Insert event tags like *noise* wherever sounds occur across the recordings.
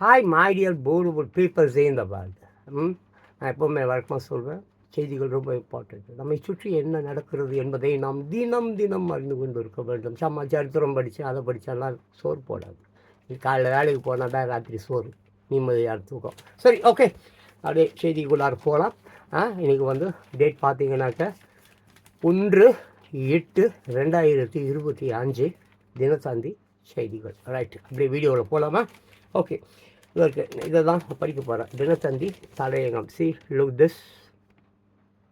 Hi my dear board peoples இந்த world ம் நான் எப்போவுமே வழக்கமாக சொல்வேன் செய்திகள் ரொம்ப இம்பார்ட்டண்ட் நம்மை சுற்றி என்ன நடக்கிறது என்பதை நாம் தினம் தினம் அறிந்து கொண்டு இருக்க வேண்டும். சம்மா சரித்திரம் படித்து அதை படித்தாலாம் சோறு போடாது. நீ காலைல வேலைக்கு போனால் தான் ராத்திரி சோறு நிம்மதியாக தூக்கம். சரி ஓகே அப்படியே செய்திக்குள்ளார போகலாம். ஆ இன்றைக்கி வந்து டேட் பார்த்தீங்கன்னாக்க ஒன்று எட்டு ரெண்டாயிரத்தி இருபத்தி அஞ்சு தினத்தந்தி செய்திகள். ரைட் அப்படியே வீடியோவில் போகலாமா ஓகே இதற்கு இதை தான் படிக்க போகிறேன் தினத்தந்தி தலையங்கம். சி லுக் திஸ்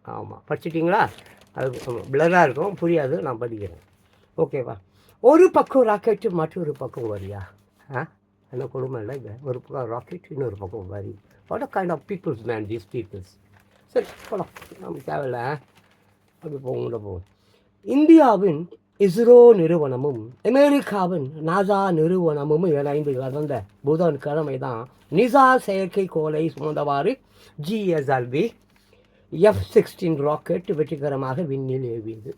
ஆமாம் படிச்சிட்டிங்களா அது பிளராக இருக்கும். புரியாது. நான் படிக்கிறேன் ஓகேவா ஒரு பக்கம் ராக்கெட்டு மற்றொரு பக்கம் வரியா? ஆ? என்ன குடும்பம் இல்லை இது. ஒரு பக்கம் ராக்கெட் இன்னொரு பக்கம் வரி. What kind of peoples man these peoples சரி போகலாம் நமக்கு தேவையில்ல. அப்படி போகும்ல போகும். இந்தியாவின் இஸ்ரோ நிறுவனமும் அமெரிக்காவின் நாசா நிறுவனமும் இணைந்து கடந்த புதன்கிழமை தான் நிசா செயற்கைக்கோளை சுமந்தவாறு ஜிஎஸ்எல்வி எஃப் சிக்ஸ்டீன் ராக்கெட் வெற்றிகரமாக விண்ணில் ஏவியது.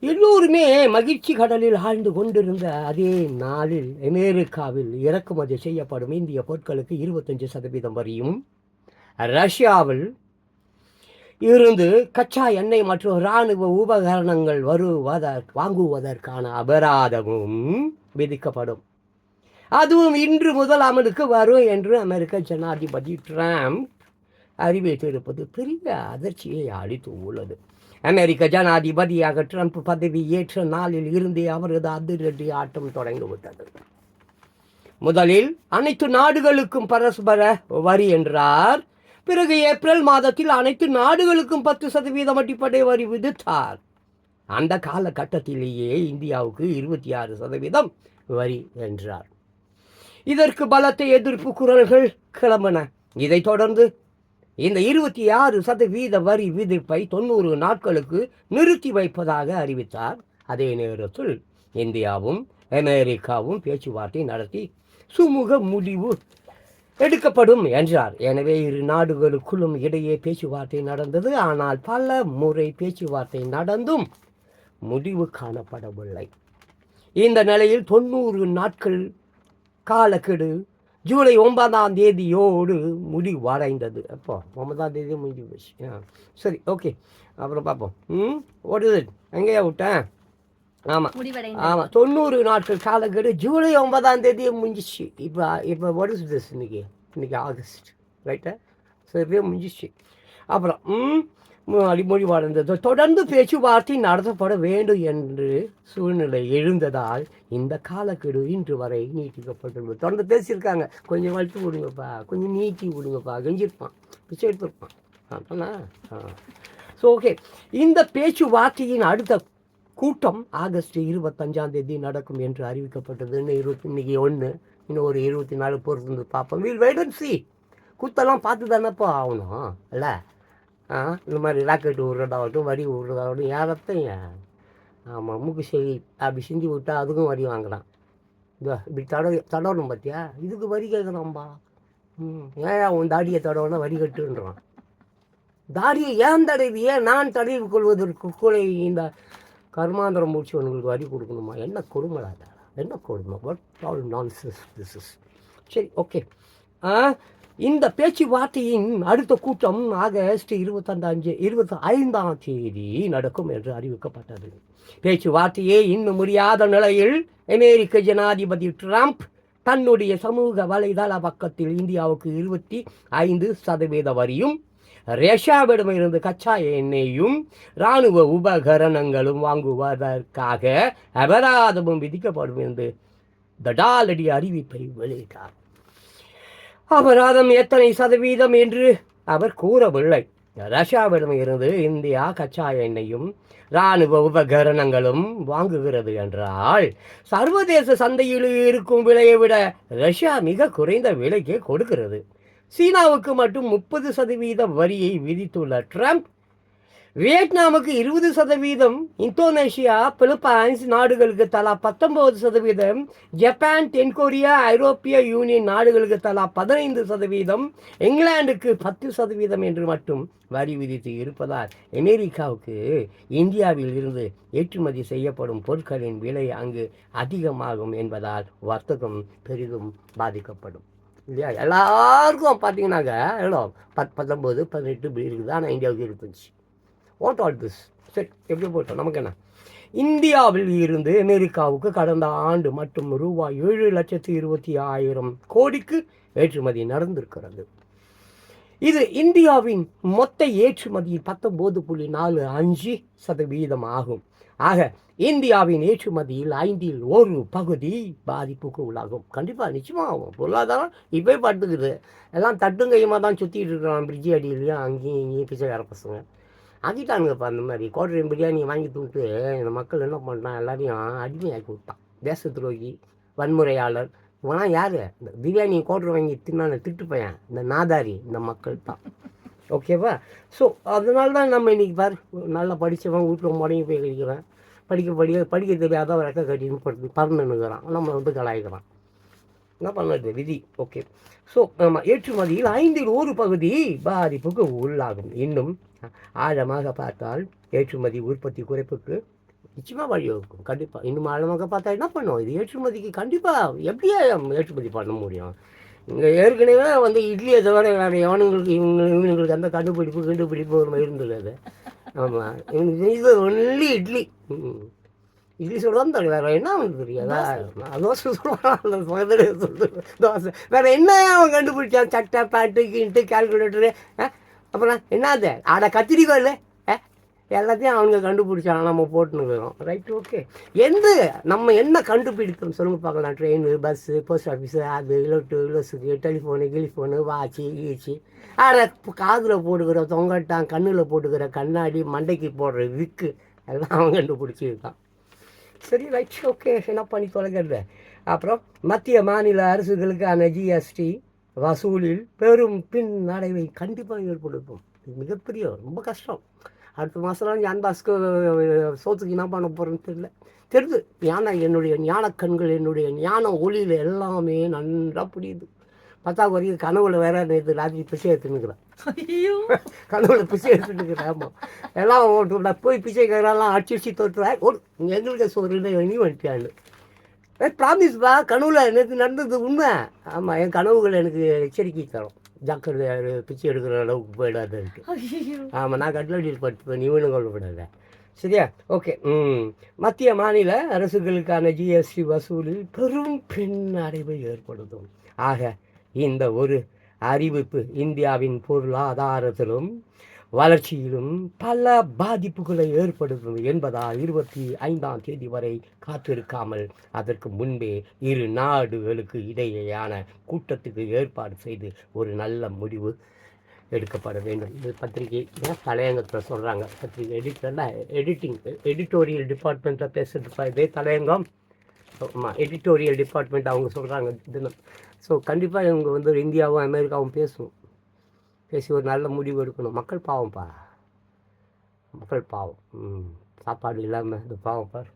எல்லோருமே மகிழ்ச்சி கடலில் ஆழ்ந்து கொண்டிருந்த அதே நாளில் அமெரிக்காவில் இறக்குமதி செய்யப்படும் இந்திய பொருட்களுக்கு இருபத்தஞ்சு சதவீதம் வரியும் ரஷ்யாவில் இருந்து கச்சா எண்ணெய் மற்றும் இராணுவ உபகரணங்கள் வருவதற் வாங்குவதற்கான அபராதமும் விதிக்கப்படும். அதுவும் இன்று முதல் அமலுக்கு வரும் என்று அமெரிக்க ஜனாதிபதி ட்ரம்ப் அறிவித்திருப்பது பெரிய அதிர்ச்சியை அளித்து உள்ளது. அமெரிக்க ஜனாதிபதியாக ட்ரம்ப் பதவி ஏற்ற நாளில் இருந்தே அவரது அதிரடி ஆட்டம் தொடங்கிவிட்டது முதலில் அனைத்து நாடுகளுக்கும் பரஸ்பர வரி என்றார் பிறகு ஏப்ரல் மாதத்தில் அனைத்து நாடுகளுக்கும் பத்து சதவீதம் அடிப்படை வரி விதித்தார். அந்த காலகட்டத்திலேயே இந்தியாவுக்கு இருபத்தி ஆறு சதவீதம் வரி என்றார் இதற்கு பலத்த எதிர்ப்பு குரல்கள் கிளம்பின. இதைத் தொடர்ந்து இந்த இருபத்தி ஆறு சதவீத வரி விதிப்பை தொண்ணூறு நாட்களுக்கு நிறுத்தி வைப்பதாக அறிவித்தார். அதே நேரத்தில் இந்தியாவும் அமெரிக்காவும் பேச்சுவார்த்தை நடத்தி சுமூக முடிவு எடுக்கப்படும் என்றார். எனவே இரு நாடுகளுக்குள்ளும் இடையே பேச்சுவார்த்தை நடந்தது. ஆனால் பல முறை பேச்சுவார்த்தை நடந்தும் முடிவு காணப்படவில்லை. இந்த நிலையில் தொண்ணூறு நாட்கள் காலக்கெடு ஜூலை ஒன்பதாம் தேதியோடு முடிவடைந்தது. அப்போ ஒன்பதாம் தேதி முடிஞ்சு போச்சு ஆ சரி ஓகே. அப்புறம் பார்ப்போம். ம் ஓடுது. எங்கேயா விட்டேன் ஆமாம் ஆமாம் தொண்ணூறு நாட்கள் காலக்கெடு ஜூலை ஒன்பதாம் தேதி முடிஞ்சிச்சு. இப்போ இப்போ is this இன்னைக்கு? இன்னைக்கு ஆகஸ்ட் ரைட்டா சரியாக முடிஞ்சிச்சு. அப்புறம் அடிமொழி வாழ்ந்தது. தொடர்ந்து பேச்சுவார்த்தை நடத்தப்பட வேண்டும் என்று சூழ்நிலை எழுந்ததால் இந்த காலக்கெடு இன்று வரை நீட்டிக்கப்பட்டுள்ளது. தொடர்ந்து பேசியிருக்காங்க. கொஞ்சம் வளர்த்து விடுங்கப்பா. கொஞ்சம் நீட்டி விடுங்கப்பா. கெஞ்சிருப்பான் பிச்சை எடுத்திருப்பான். ஆ. ஸோ ஓகே இந்த பேச்சுவார்த்தையின் அடுத்த கூட்டம் ஆகஸ்ட் இருபத்தஞ்சாம் தேதி நடக்கும் என்று அறிவிக்கப்பட்டது. இன்னும் இருபத்தி இன்னைக்கு ஒன்று இன்னும் ஒரு இருபத்தி நாலு பொறுத்து பார்ப்போம். வீல் வெயிட் சி கூத்தெல்லாம் பார்த்து தானேப்பா ஆகணும் இல்ல? ஆ இந்த மாதிரி ராக்கெட் விடுறதாகட்டும் வரி விடுறதாகட்டும் யாரத்தையும் ஆமாம் மூக்கு செடி அப்படி சிந்தி விட்டா அதுக்கும் வரி வாங்கலாம். இதோ இப்படி தடவை தடவணும் பார்த்தியா இதுக்கு வரி கேட்குறான்பா ம் ஏன் உன் தாடியை தடவைனா வரி கட்டுன்றான்? தாடியை ஏன் தடவி ஏன் நான் தடவி கொள்வதற்கு கூட இந்த கர்மாந்திரம் முடிச்சவனுங்களுக்கு வரி கொடுக்கணுமா? என்ன கொடுமை என்ன கொடுமை? What all nonsense this is சரி ஓகே இந்த பேச்சுவார்த்தையின் அடுத்த கூட்டம் ஆகஸ்ட் இருபத்தஞ்சு இருபத்தி ஐந்தாம் தேதி நடக்கும் என்று அறிவிக்கப்பட்டது. பேச்சுவார்த்தையே இன்னும் முடியாத நிலையில் அமெரிக்க ஜனாதிபதி ட்ரம்ப் தன்னுடைய சமூக வலைதள பக்கத்தில் இந்தியாவுக்கு இருபத்தி ஐந்து சதவீத வரியும் ரஷ்யாவிடமிருந்து கச்சா எண்ணெயும் இராணுவ உபகரணங்களும் வாங்குவதற்காக அபராதமும் விதிக்கப்படும் என்று தடாலடி அறிவிப்பை வெளியிட்டார். அபராதம் எத்தனை சதவீதம் என்று அவர் கூறவில்லை. ரஷ்யாவிடம் இருந்து இந்தியா கச்சா எண்ணெயும் இராணுவ உபகரணங்களும் வாங்குகிறது என்றால் சர்வதேச சந்தையில் இருக்கும் விலையை விட ரஷ்யா மிக குறைந்த விலைக்கே கொடுக்கிறது. சீனாவுக்கு மட்டும் முப்பது சதவீத வரியை விதித்துள்ள ட்ரம்ப் வியட்நாமுக்கு இருபது சதவீதம் இந்தோனேஷியா பிலிப்பைன்ஸ் நாடுகளுக்கு தலா பத்தொன்பது சதவீதம் ஜப்பான் தென்கொரியா ஐரோப்பிய யூனியன் நாடுகளுக்கு தலா பதினைந்து சதவீதம் இங்கிலாந்துக்கு பத்து சதவீதம் என்று மட்டும் வரி விதித்து இருப்பதால் அமெரிக்காவுக்கு இந்தியாவில் இருந்து ஏற்றுமதி செய்யப்படும் பொருட்களின் விலை அங்கு அதிகமாகும் என்பதால் வர்த்தகம் பெரிதும் பாதிக்கப்படும். இல்லையா? எல்லாருக்கும் பார்த்தீங்கன்னாக்க எவ்வளோ பத் பத்தொம்போது பதினெட்டு இப்படி இருக்குது. ஆனால் இந்தியாவுக்கு இருந்துச்சு வாட் ஆல் திஸ் சரி எப்படி போட்டோம் நமக்கு என்ன? இந்தியாவில் இருந்து அமெரிக்காவுக்கு கடந்த ஆண்டு மட்டும் ரூபாய் ஏழு லட்சத்து இருபத்தி ஆயிரம் கோடிக்கு ஏற்றுமதி நடந்திருக்கிறது. இது இந்தியாவின் மொத்த ஏற்றுமதி பத்தொம்போது புள்ளி நாலு அஞ்சு சதவீதம் ஆகும். ஆக இந்தியாவின் ஏற்றுமதியில் ஐந்தில் ஒரு பகுதி பாதிப்புக்கு உள்ளாகும். கண்டிப்பாக நிச்சயமாகும் பொருளாதாரம் இப்போ பட்டுக்குது எல்லாம் தட்டுங்கையுமா தான் சுற்றிட்டு இருக்கிறான் பிரிட்ஜி அடியிலையும் அங்கேயும் இங்கேயும் பிச்சைக்கார பசங்க. ஆக்கிட்டானுங்கப்பா அந்த மாதிரி கோட்டரையும் பிரியாணி வாங்கி தூட்டு இந்த மக்கள் என்ன பண்ணுறான் எல்லாரையும் அடிமையாக்கி விட்டான். தேச துரோகி வன்முறையாளர். இவனா யார்? இந்த பிரியாணி கோட்டரை வாங்கி தின்னான திட்டு பையன் இந்த நாதாரி இந்த மக்கள் தான் ஓகேவா ஸோ அதனால தான் நம்ம இன்னைக்கு பாரு நல்லா படித்தவன் வீட்டில் முடங்கி போய் கழிக்கிறான் படிக்க படிக்க படிக்க தெரியாத ரெக்க கட்டின்னு படுத்து பறந்துன்னுக்கிறான் நம்ம வந்து கலாய்க்கிறான். என்ன பண்ணுறது விதி. ஓகே ஸோ நம்ம ஏற்றுமதியில் ஐந்தில் ஒரு பகுதி பாதிப்புக்கு உள்ளாகும். இன்னும் ஆழமாக பார்த்தால் ஏற்றுமதி உற்பத்தி குறைப்புக்கு நிச்சயமாக வழிவகுக்கும். கண்டிப்பாக இன்னும் ஆழமாக பார்த்தா என்ன பண்ணும்? இது ஏற்றுமதிக்கு கண்டிப்பாக எப்படியே ஏற்றுமதி பண்ண முடியும்? இங்கே ஏற்கனவே வந்து இட்லியை தவிர வேறு எவனுங்களுக்கு இவங்க இவங்களுக்கு அந்த கண்டுபிடிப்பு கண்டுபிடிப்பு ஒரு இருந்தது அது. ஆமாம் இவனுக்கு இது ஒன்லி இட்லி. இட்லி சுடுதான் தரும் வேறு என்ன அவனுக்கு தெரியாதா? தோசை. சுடுவான் அந்த சுதந்திர சொல்லு தோசை. வேறு என்ன அவன் கண்டுபிடிச்சான்? சட்டை பேண்ட்டு கீண்ட்டு கால்குலேட்டரு அப்புறம் என்னது ஆட கத்திரிக்கோல் எல்லாத்தையும் அவங்க கண்டுபிடிச்சாங்க நம்ம போட்டுனுக்கிறோம் ரைட் ஓகே எந்த நம்ம என்ன கண்டுபிடிக்கிறோம் சொல்லுங்க பார்க்கலாம். ட்ரெயின் பஸ்ஸு போஸ்ட் ஆஃபீஸு அது இலட்டு இலசுக்கு டெலிஃபோனு கிலிஃபோனு வாட்சி கீச்சு ஆட காதில் போட்டுக்கிற தொங்கட்டான் கண்ணில் போட்டுக்கிற கண்ணாடி மண்டைக்கு போடுற விக்கு. எல்லாம் அவன் கண்டுபிடிச்சிருக்கான் சரி ரைட் ஓகே என்ன பண்ணி தொலைக்கிறது? அப்புறம் மத்திய மாநில அரசுகளுக்கான ஜிஎஸ்டி வசூலில் பெரும் பின் நடைவை கண்டிப்பாக ஏற்படுத்தும். மிகப்பெரிய ரொம்ப கஷ்டம். அடுத்த மாதம்லாம் ஞான் பாஸ்க்கு சோத்துக்கு என்ன பண்ண போகிறேன்னு தெரியல. தெரியுது ஞான என்னுடைய ஞான கண்கள் என்னுடைய ஞான ஒளியில் எல்லாமே நன்றாக புரியுது. பத்தாவது வரைக்கும் கனவுல வேற நேற்று ராத்திரி பிச்சை எடுத்துன்னுக்குறேன் ஐயோ. கனவுல பிச்சை எடுத்துட்டு ஆமாம் எல்லாம் ஓட்டு நான் போய் பிச்சைக்காரெல்லாம் அடிச்சு அடிச்சு தோற்றுவேன் ஒரு எங்களுக்கு சோறு நீ வந்துட்டியான்னு ஏ ப்ராமிஸ்பா கனவுல நேற்று நடந்தது உண்மை. ஆமாம் என் கனவுகள் எனக்கு எச்சரிக்கை தரும். ஜாக்கிரதை பிச்சை எடுக்கிற அளவுக்கு போயிடாதுன்ட்டு. ஆமாம் நான் கட்லடியில் பட்டுப்பேன் இவனும் கொள்ளப்படாத சரியா? ஓகே ம். மத்திய மாநில அரசுகளுக்கான ஜிஎஸ்டி வசூலில் பெரும் பின்னடைவை ஏற்படுத்தும். ஆக இந்த ஒரு அறிவிப்பு இந்தியாவின் பொருளாதாரத்திலும் வளர்ச்சியிலும் பல பாதிப்புகளை ஏற்படுத்தும் என்பதால் இருபத்தி ஐந்தாம் தேதி வரை காத்திருக்காமல் அதற்கு முன்பே இரு நாடுகளுக்கு இடையேயான கூட்டத்துக்கு ஏற்பாடு செய்து ஒரு நல்ல முடிவு எடுக்கப்பட வேண்டும். இது பத்திரிகை தலையங்கத்தில் சொல்கிறாங்க பத்திரிகை எடிட்டரில் எடிட்டிங் எடிட்டோரியல் டிபார்ட்மெண்ட்டில் பேசுகிறதுப்பா இதே தலையங்கம். ஆமாம் எடிட்டோரியல் டிபார்ட்மெண்ட் அவங்க சொல்கிறாங்க தினம். ஸோ கண்டிப்பாக இவங்க வந்து இந்தியாவும் அமெரிக்காவும் பேசும். பேசி ஒரு நல்ல முடிவு எடுக்கணும். மக்கள் பாவம்ப்பா மக்கள் பாவம். ம். சாப்பாடு இல்லாமல் இது பாவம் பார்.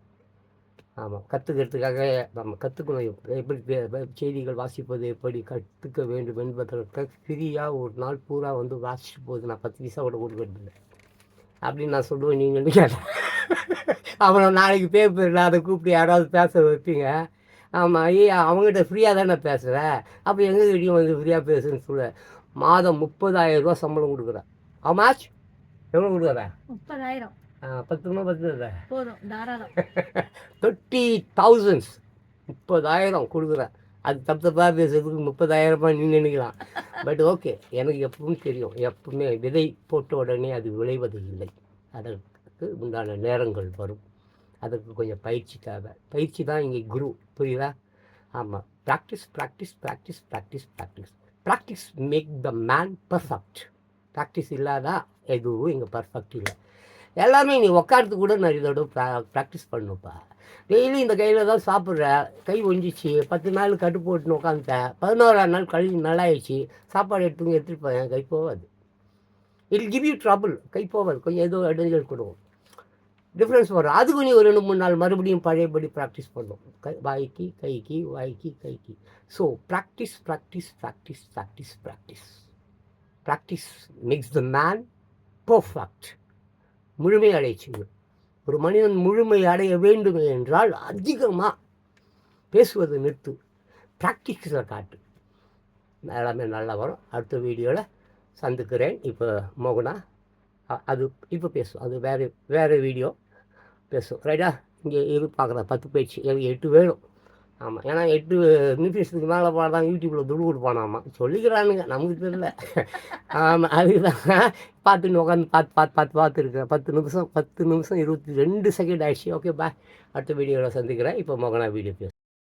ஆமாம் கற்றுக்கிறதுக்காக நம்ம கற்றுக்கணும் எப்படி பே- செய்திகள் வாசிப்பது எப்படி கற்றுக்க வேண்டும் என்பதற்காக ஃப்ரீயாக ஒரு நாள் பூரா வந்து வாசிச்சு போகுது. நான் பத்து பைசா கூட கொடுக்கறது அப்படின்னு நான் சொல்லுவேன். நீங்கள் கேட்டேன் அப்புறம் நாளைக்கு பேப்பரில் அதை கூப்பிட்டு யாராவது பேச வைப்பீங்க. ஆமாம் ஐயா அவங்ககிட்ட ஃப்ரீயாக தானே பேசுகிறேன் அப்போ எங்ககிட்டயும் வந்து ஃப்ரீயாக பேசுன்னு சொல்ல மாதம் முப்பதாயிரம் ரூபா சம்பளம் கொடுக்குறேன் ஆமாச் எவ்வளோ கொடுக்குறேன் முப்பதாயிரம். பத்து ரூபா பத்து போதும் தாராளம். *laughs* தேர்ட்டி தௌசண்ட்ஸ் முப்பதாயிரம் கொடுக்குறேன் அது தப்பு தப்பாக பேசுறதுக்கு முப்பதாயிரமா நீ நினைக்கலாம் பட் ஓகே எனக்கு எப்பவும் தெரியும். எப்பவுமே விதை போட்ட உடனே அது விளைவது இல்லை அதற்கு உண்டான நேரங்கள் வரும். அதற்கு கொஞ்சம் பயிற்சி தேவை. பயிற்சி தான் இங்கே குரு. புரியுதா? ஆமாம் practice practice practice practice practice practice make the man perfect practice இல்லாதா எதுவும் இங்கே பர்ஃபெக்ட் இல்லை. எல்லாமே நீ உட்காரத்து கூட நான் இதோட ப்ராக்டிஸ் பண்ணுப்பா. டெய்லி இந்த கையில் தான் சாப்பிட்ற. கை ஒஞ்சிச்சு பத்து நாள் கட்டு போட்டுன்னு உட்காந்துட்டேன் பதினோராம் நாள் கழுவி நல்லாயிடுச்சு சாப்பாடு எடுத்துங்க எடுத்துகிட்டு போய் கை போகாது. இட் கிவ் யூ ட்ரபிள் கை போவாது கொஞ்சம் ஏதோ இடைஞ்சல் கொடுக்கும். டிஃப்ரென்ஸ் வரும். அதுக்கு நீ ஒரு ரெண்டு மூணு நாள் மறுபடியும் பழையபடி ப்ராக்டிஸ் பண்ணும். கை வாய்க்கு கைக்கு வாய்க்கு கைக்கு. So practice practice practice practice practice practice makes the man perfect முழுமை அடைச்சு ஒரு மனிதன் முழுமை அடைய வேண்டும் என்றால் அதிகமாக பேசுவதை நிறுத்து. ப்ராக்டிஸில் காட்டு. எல்லாமே நல்லா வரும். அடுத்த வீடியோவில் சந்திக்கிறேன். இப்போ மோகனா அது இப்போ பேசும் அது வேறு வேறு வீடியோ. பேசும். ரைட்டா இங்கே இரு பார்க்குறேன் பத்து பேச்சு. எனக்கு எட்டு வேணும். ஆமாம் ஏன்னா எட்டு நியூட்ரிஷனுக்கு மேலே பாடான் யூடியூப்பில் துடு கொடுப்பானாமா. சொல்லிக்கிறானுங்க. நமக்கு தெரியல. ஆமாம் அதுதான் பார்த்துன்னு உட்காந்து பார்த்து பார்த்து பார்த்து பார்த்துருக்கேன் பத்து நிமிஷம் பத்து நிமிஷம் இருபத்தி ரெண்டு செகண்ட் ஆயிடுச்சு. ஓகே பா அடுத்த வீடியோவில் சந்திக்கிறேன். இப்போ மொகனா வீடியோ பேச